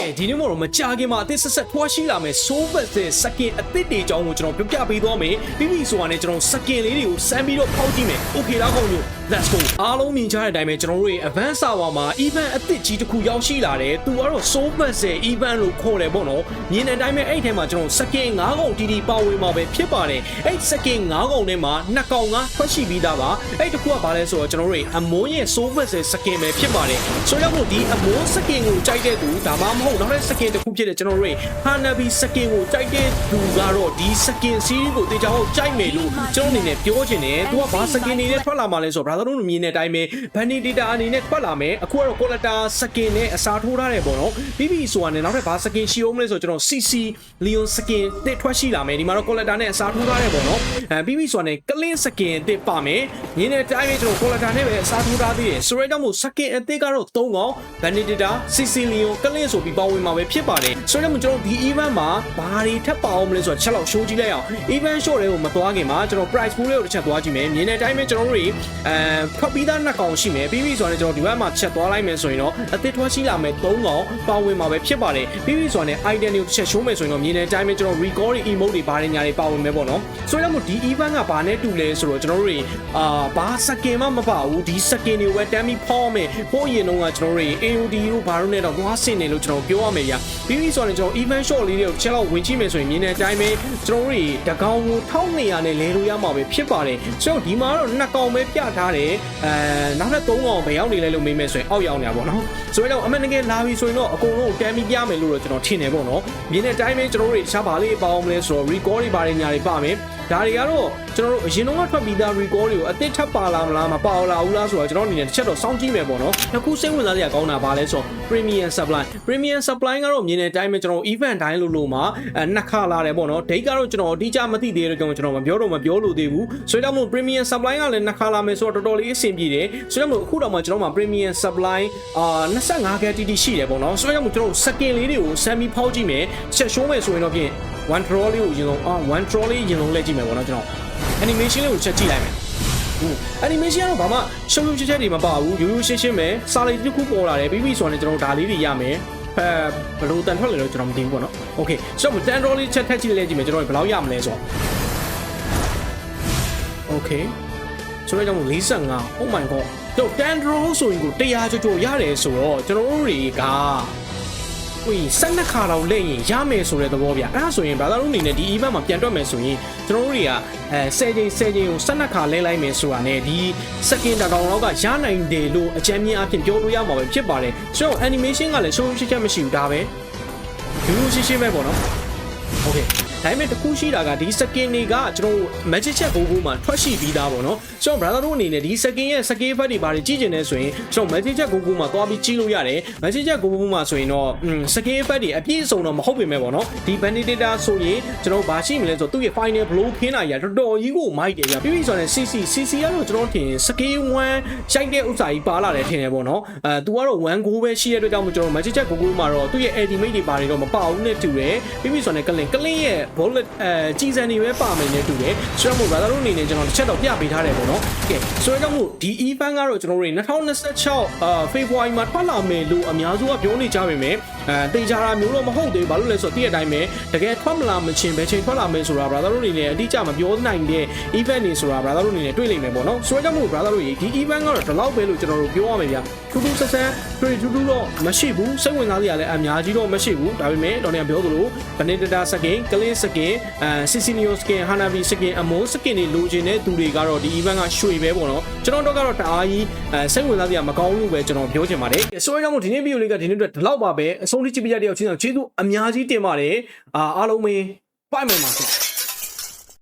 ကဲဒီနေ့မှတော့မကြခင်မှာအသစ်ဆက်ဆက်ထွားရှိလာမယ် Sobat ရဲ့စကင်အသစ်တွေအကြောင်းကိုကျွန်တော်ပြပြပေးသွားမယ်ပြီးပြီဆိုတာနဲ့ကျွန်တော်စကင်လေးတွေကိုစမ်းပြီးတော့ဖောက်ကြည့်မယ် Okay လားကောင်းမျိုး Let's go အားလုံးမြင်ကြတဲ့အတိုင်းပဲကျွန်တော်တို့ရဲ့ Advanced Server မှာ event အသစ်ကြီးတစ်ခုရောက်ရှိလာတယ်သူကတော့ Sobat ရဲ့ event လို့ခေါ်တယ်ပေါ့နော်မြင်တဲ့အတိုင်းပဲအဲ့ဒီထဲမှာကျွန်တော်စကင်9កောင်တီတီပါဝင်မှာပဲဖြစ်ပါတယ်အဲ့စကင်9កောင်ထဲမှာ2កောင်ကထွက်ရှိပြီးသားပါအဲ့တစ်ခုကဘာလဲဆိုတော့ကျွန်တော်တို့ရဲ့အမွန်းရဲ့ Sobat ရဲ့စကင်ပဲဖြစ်ပါတယ်ဆိုတော့မို့ဒီအမွန်းစကင်ကိုကြိုက်တဲ့သူဒါမှမဟုတ် တ်နောက်တဲ့စကင်တစ်ခုဖြစ်တဲ့ကျွန်တော်တို့ရဲ့ Hanabi စကင်ကိုကြိုက်တဲ့သူကတော့ဒီစကင် series ကိုတေချာဟုတ်ကြိုက်မယ်လို့ကျွန်တော်အနေနဲ့ပြောချင်တယ်သူကဘာစကင်တွေနဲ့ထွက်လာမှာလဲဆိုတော့ brother တို့မြင်တဲ့အတိုင်းပဲ Bunny Data အနေနဲ့ထွက်လာမယ်အခုကတော့ Collector စကင်နဲ့အစားထိုးထားတယ်ပေါ့နော်ပြီးပြီဆိုတာနဲ့နောက်ထပ်ဘာစကင်ရှိအောင်မလဲဆိုတော့ကျွန်တော် CC Leon စကင်တစ်ထွက်ရှိလာမယ်ဒီမှာတော့ Collector နဲ့အစားထိုးထားတယ်ပေါ့နော်အဲပြီးပြီဆိုတာနဲ့ Clean စကင်တစ်ပါမယ်မြင်တဲ့အတိုင်းပဲကျွန်တော် Collector နဲ့ပဲအစားထိုးထားသေးတယ်ဆိုတော့ကြောင့်မို့စကင်အသစ်ကတော့၃កောင် Bunny Data CC Leon Clean ဆိုပြီးပါဝင်မှာပဲဖြစ်ပါတယ်ဆိုတော့ကျွန်တော်ဒီ event မှာဘာတွေထပ်ပါအောင်မလဲဆိုတော့ချက်လောက် show ကြည့်လိုက်အောင် event show တွေကိုမသွားခင်မှာကျွန်တော် price pool တွေကိုတစ်ချက်သွားကြည့်မယ်မြင်တဲ့အတိုင်းပဲကျွန်တော်တို့တွေအဲဖတ်ပြီးသားနှစ်ကောင်ရှိမယ်ပြီးပြီဆိုတော့ကျွန်တော်ဒီဘက်မှာချက်သွားလိုက်မယ်ဆိုရင်တော့အသစ်ထွက်ရှိလာမယ်၃កောင်ပါဝင်မှာပဲဖြစ်ပါတယ်ပြီးပြီဆိုတော့ item တွေကိုတစ်ချက် show မယ်ဆိုရင်တော့မြင်တဲ့အတိုင်းပဲကျွန်တော် record emote တွေဘာတွေညာတွေပါဝင်မယ်ပေါ့နော်ဆိုတော့ဒီ event ကဘာနဲ့တူလဲဆိုတော့ကျွန်တော်တို့တွေအာဘာစကင်မှမပါဘူးဒီစကင်တွေကိုပဲတမ်းပြီးဖောင်းမယ်ပို့ရင်တော့ကျွန်တော်တို့တွေ AOD တို့ဘာလို့နဲ့တော့သွားဆင်နေလို့ကျွန်တော်ပြောရမယ်ညာပြီးပြီဆိုတော့ကျွန်တော် event short လေးတွေကိုတစ်ချက်လောက်ဝင်ကြည့်မယ်ဆိုရင်မြင်တဲ့အတိုင်းပဲကျွန်တော်တို့တွေတကောင်ကို1200နဲ့လဲလို့ရမှာပဲဖြစ်ပါတယ်ဆိုတော့ဒီမှာတော့နှစ်ကောင်ပဲပြထားတယ်အဲနောက်ထပ်3ကောင်ဘယ်ရောက်နေလဲလို့မေးမယ်ဆိုရင်အောက်ရောက်နေတာပေါ့နော်ဆိုတော့အမှန်တကယ်လာပြီဆိုရင်တော့အကုန်လုံးတမ်းပြီးပြမယ်လို့တော့ကျွန်တော်ထင်တယ်ပေါ့နော်မြင်တဲ့အတိုင်းပဲကျွန်တော်တို့တွေရှားပါလေးပေါအောင်မလဲဆိုတော့ record တွေဘာတွေညာတွေပါမယ်ဒါတွေကတော့ကျွန်တော်တို့အရင်တော့ထွက်ပြီးသား record တွေကိုအသစ်ထပ်ပါလာမလားမပါလာဘူးလားဆိုတော့ကျွန်တော်အနေနဲ့တစ်ချက်တော့စောင့်ကြည့်မယ်ပေါ့နော်။အခုစိတ်ဝင်စားစရာကောင်းတာဘာလဲဆိုတော့ premium supply premium supply ကတော့မြင်တဲ့အတိုင်းပဲကျွန်တော် event တိုင်းလို့လို့မှာအဲနှစ်ခါလာတယ်ပေါ့နော်။ date ကတော့ကျွန်တော်အတိအကျမသိသေးတဲ့ကြောင့်ကျွန်တော်မပြောတော့မပြောလို့သေးဘူး။ဆိုတော့မို့ premium supply ကလည်းနှစ်ခါလာမယ်ဆိုတော့တော်တော်လေးအဆင်ပြေတယ်။ဆိုတော့မို့အခုတော့မှကျွန်တော်မှာ premium supply အာ25 GTT ရှိတယ်ပေါ့နော်။ဆိုတော့မို့ကျွန်တော် second လေးတွေကို semi ဖောက်ကြည့်မယ်။ချက်ရှိုးမယ်ဆိုရင်တော့ဖြင့် one draw လေးကိုအရင်ဆုံးအာ one draw လေးအရင်ဆုံးလဲကြည့်မယ်ပေါ့နော်ကျွန်တော် animation လေးကိုချက်ကြည့်လိုက်မယ် animation ကတော့ဘာမှရှုပ်ရှုပ်ချက်ချက်တွေမပါဘူးရိုးရိုးရှင်းရှင်းပဲစာလေးတစ်ခုပေါ်လာတယ်ပြီးပြီဆိုတော့ကျွန်တော်ဒါလေးတွေရမယ် အဲဘယ်လိုတန်ထွက်လဲတော့ကျွန်တော်မသိဘူးပေါ့နော် okay ဆိုတော့တန်တော်လေးချက်ထက်ကြည့်လဲကြည့်မယ်ကျွန်တော်ဘယ်လောက်ရမလဲဆိုတော့ okay ဆိုတော့ကျွန်တော်45 oh my god တော့တန်တော်ဆိုရင်ကို100ကျော်ကျော်ရတယ်ဆိုတော့ကျွန်တော်တို့တွေက ဝေးဆက်နှစ်ခါတော့လက်ရင်ရမယ်ဆိုတဲ့သဘောဗျအဲ့ဒါဆိုရင်ဘာသာလို့အနေနဲ့ဒီ event မှာပြန်တွက်မယ်ဆိုရင်ကျွန်တော်တို့တွေကအဲ10ချိန်10ချိန်ကိုဆက်နှစ်ခါလဲလိုက်မယ်ဆိုတာနဲ့ဒီစကင်တကောင်လောက်ကရနိုင်တယ်လို့အကြမ်းမြင်အဖြစ်ပြောလို့ရမှာပဲဖြစ်ပါတယ်ဆိုတော့ animation ကလည်းရှုံးရှင်းချက်မရှိဘူးဒါပဲရိုးရိုးရှင်းရှင်းပဲပေါ့နော် okay ဒါပေမဲ့တခုရှိတာကဒီ skin တွေကကျွန်တော် magic check ဘိုးဘိုးမှာထွက်ရှိပြီးသားပေါ့နော်ကျွန်တော် brother တို့အနေနဲ့ဒီ skin ရဲ့ skin effect တွေဘာတွေကြည့်ကျင်နေဆိုရင်ကျွန်တော် magic check ဘိုးဘိုးမှာသွားပြီးကြည့်လို့ရတယ် magic check ဘိုးဘိုးမှာဆိုရင်တော့ skin effect တွေအပြည့်အစုံတော့မဟုတ်ပေမဲ့ပေါ့နော်ဒီ bandita ဆိုရင်ကျွန်တော်ဘာရှိမလဲဆိုတော့သူ့ရဲ့ final blow ခင်းတာရတော်တော်ကြီးကိုမိုက်တယ်ဗျပြီးပြီဆိုတော့ CC CC ကတော့ကျွန်တော်ထင် skin 1ရှိုက်တဲ့ဥစ္စာကြီးပါလာတယ်ထင်တယ်ပေါ့နော်အဲသူကတော့1 goal ပဲရှိတဲ့အတွက်ကြောင့်ကျွန်တော် magic check ဘိုးဘိုးမှာတော့သူ့ရဲ့ ultimate တွေဘာတွေတော့မပါဘူးနဲ့တူတယ်ပြီးပြီဆိုတော့ clean clean ရဲ့ bullet အဲကြီးစံတွေပဲပါမယ်နဲ့တူတယ်ဆိုတော့မို့ brother တို့အနေနဲ့ကျွန်တော်တစ်ချက်တော့ပြပေးထားတယ်ပေါ့နော်ကဲဆိုတော့မို့ဒီ event ကတော့ကျွန်တော်တို့2026အာ February မှာထွက်လာမယ်လို့အများစုကပြောနေကြပါမယ်အဲတေချာတာမျိုးတော့မဟုတ်သေးဘူးဘာလို့လဲဆိုတော့တည့်ရတိုင်းပဲတကယ်ထွက်မလာမချင်းပဲချိန်ထွက်လာမယ်ဆိုတာ brother တို့အနေနဲ့အတိအကျမပြောနိုင်တဲ့ event တွေဆိုတာ brother တို့အနေနဲ့တွေ့လိမ့်မယ်ပေါ့နော်ဆိုတော့မို့ brother တို့ဒီ event ကတော့ဒီလောက်ပဲလို့ကျွန်တော်တို့ပြောရမယ်ဗျထူးထူးဆန်းဆန်းတွေ့ထူးထူးတော့မရှိဘူးစိတ်ဝင်စားစရာလည်းအများကြီးတော့မရှိဘူးဒါပေမဲ့တော်နေပြောသလိုဗနေတတာစကင်ကလင်းစကင်အဲ Sicilio skin Hanabi skin အမုန်း skin တွေလိုချင်တဲ့သူတွေကတော့ဒီ event ကရွှေပဲပေါ့နော်ကျွန်တော်တို့ကတော့တအားကြီးအဲစိတ်ဝင်စားစရာမကောင်းလို့ပဲကျွန်တော်ပြောချင်ပါတယ်ဆိုတော့ဒီနေ့ video လေးကဒီနေ့အတွက်ဒီလောက်ပါပဲအဆုံးထိကြည့်ပြရတဲ့အောင်ချင်းအောင်ကျေးဇူးအများကြီးတင်ပါတယ်အာအားလုံးပဲပိုက်မယ်ပါခင်